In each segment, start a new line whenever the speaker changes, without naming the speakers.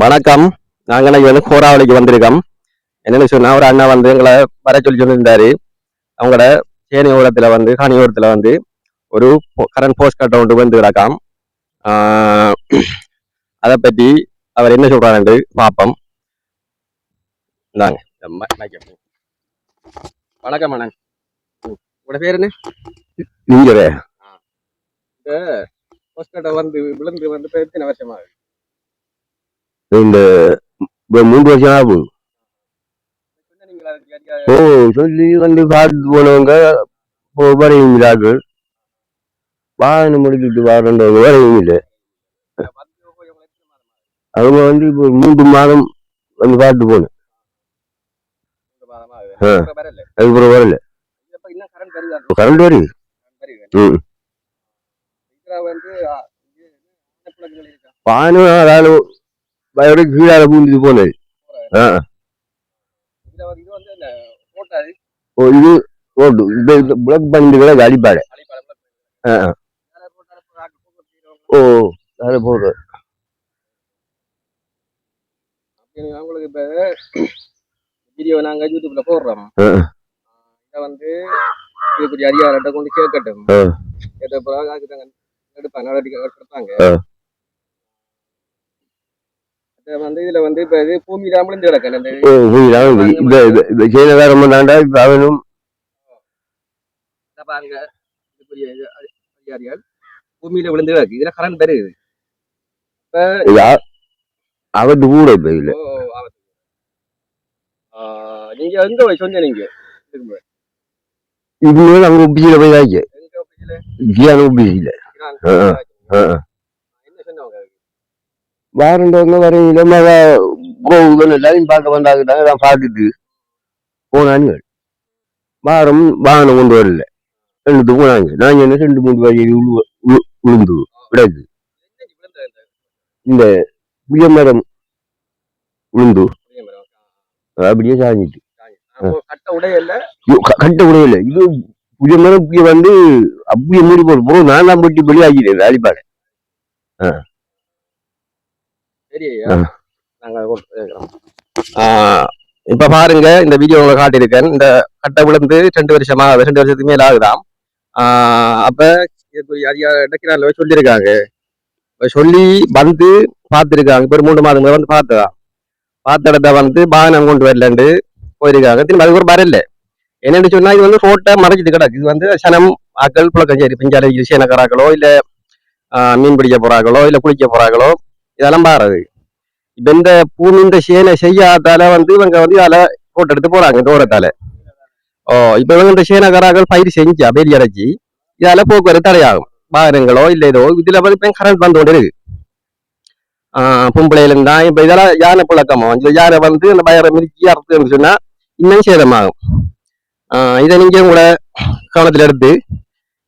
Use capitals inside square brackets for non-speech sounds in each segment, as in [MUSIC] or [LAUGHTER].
வணக்கம். நாங்க இன்னைக்கு வந்து கோராவளிக்கு வந்திருக்கோம். என்னன்னு சொன்னா ஒரு அண்ணா வந்து எங்களை வர சொல்லி சொல்லியிருந்தாரு. அவங்களோட சேனை ஓரத்துல வந்து காணி ஓரத்துல வந்து ஒரு கரண்ட் போஸ்ட் கட்ட ஒன்று வந்து கிடக்காம். அதை பற்றி அவர் என்ன சொல்றாரு பார்ப்போம். இந்தாங்க இந்த. வணக்கம் அண்ணன். உங்களோட பேர் என்ன?
நீங்க
போஸ்ட் கட்டை வந்து விழுந்து வந்து எத்தனை வருஷமா
இந்த மூன்று வருஷம் ஆகும். ஓ சொல்லி வந்து பார்த்து போனவங்க வரையுங்கிறார்கள் வாகனம் முடிக்கிட்டு வரண்டவங்க வரையும் இல்லை. அவங்க வந்து இப்போ மூன்று மாதம் வந்து பார்த்து ஆ. அதுக்கப்புறம் வரல. கரண்ட் வருது. ம். பானும் அதாவது வயோட கீழால பூந்துட்டு போனது ஆ ஓ இது ரோடு இந்த பிளாக் பண்ணிட்டு அடிப்பாடு ஆ. ஓ அதை போடுற
உங்களுக்கு இப்ப வீடியோ நாங்க யூடியூப்ல போடுறோம். இதை வந்து இதுக்குரிய அதிகாரத்தை கொண்டு சேர்க்கட்டும்
ஆ.
கேட்ட பிறகு அதுக்கு எடுப்பாங்க எடுப்பாங்க. இதை வந்து இதுல வந்து இப்ப இது பூமி இல்லாமலும் கிடக்கு. இந்த
சீன வேற பண்ணாண்டா இப்ப அவனும்
பாருங்க பூமியில விழுந்து கிடக்கு. இதுல கரண்ட்
யா- அவத்து கூட இப்ப இல்ல.
நீங்க எங்க சொன்னீங்க நீங்க?
இது அங்க ஒப்பிச்சில போய் ஆச்சு ஒப்பிச்சில
ஈரான்
ஆ, ஆ. ஆ, ஆ.
என்ன சொன்னவங்க
வாரண்டவங்க வரையில மக போகுதுன்னு எல்லாரையும் பார்க்க வந்தாக்கிட்டாங்க நான் பார்த்துட்டு போனாங்க வாரம் வாகனம் கொண்டு வரல. ரெண்டு போனாங்க. நான் என்ன ரெண்டு மூணு வரி விழுந்து விடாது
இந்த
புளிய மரம் விழுந்து? அப்படியே சாஞ்சிட்டு.
கட்ட
முடியல இது புளிய மரம் வந்து அப்படியே மூடி போட்டு போ நான் தான் போட்டு வெளியாகிட்டேன் வேலைப்பாடு. ஆ.
நாங்க கொண்டு இருக்கிறோம். ஆ, இப்ப பாருங்க இந்த வீடியோ உங்களை காட்டியிருக்கேன். இந்த கட்டை விழுந்து ரெண்டு வருஷமா ரெண்டு வருஷத்துக்கு மேல ஆகுதாம். அப்ப இடக்கிறாங்க சொல்லியிருக்காங்க. சொல்லி வந்து பார்த்துருக்காங்க. இப்ப ஒரு மூணு மாதம் வந்து பார்த்ததான் பார்த்த இடத்த வந்து வாகனம் கொண்டு வரலண்டு போயிருக்காங்க. திரும்ப அதுக்கு ஒரு வரல என்னன்னு சொன்னா இது வந்து ரோட்டை மறைச்சிட்டு கிடக்கு. இது வந்து சனம் ஆக்கள் புழக்கஞ்சேரி பிஞ்சாலை சேனக்காராக்களோ இல்ல மீன் பிடிக்க போறாங்களோ இல்ல குளிக்க போறாங்களோ இதெல்லாம் பாருது இப்ப இந்த பூமி இந்த சேனை செய்யாதால வந்து இவங்க வந்து அதில் போட்டு எடுத்து போறாங்க தூரத்தால ஓ இப்ப இவங்க இந்த சேனக்காராக்கள் பயிர் செஞ்சு அபேரி இறச்சி இதால போக்குவரத்து தடையாகும். வாகனங்களோ இல்ல ஏதோ இதுல வந்து இப்ப கரண்ட் வந்து கொண்டு இருக்கு. ஆஹ் பொம்பளையில இப்ப இதெல்லாம் யானை புழக்கமா? இந்த யானை வந்து அந்த பயரை மிதிக்கி அறுத்துன்னு சொன்னா இன்னும் சேதமாகும். ஆஹ் இதை நீங்க கூட கவனத்துல எடுத்து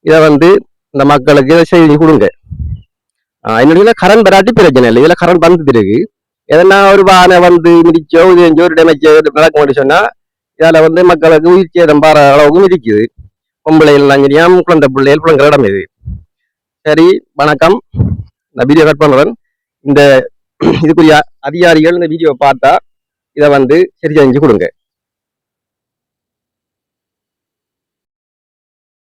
இதை வந்து இந்த மக்களுக்கு இதை செய்தி கொடுங்க. என்னோட கரண்ட் வராட்டி பிரச்சனை இல்லை. இதுல கரண்ட் வந்து இருக்கு எதனா ஒரு வானை வந்து மிதிச்சோ இது ஒரு டேமேஜோ நடக்க முடியும் சொன்னா இதால வந்து மக்களுக்கு உயிர் சேதம் பாற அளவுக்கு மிதிக்குது. பொம்பளைகள் லஞ்சனியாம் குழந்தை பிள்ளைகள் பிள்ளைங்கிற இடம் இது. சரி வணக்கம். நான் வீடியோ கட் பண்ணுறேன் இந்த [CLEARS THROAT] இதுக்குரிய அதிகாரிகள் இந்த வீடியோவை பார்த்தா இதை வந்து சரி செஞ்சு கொடுங்க.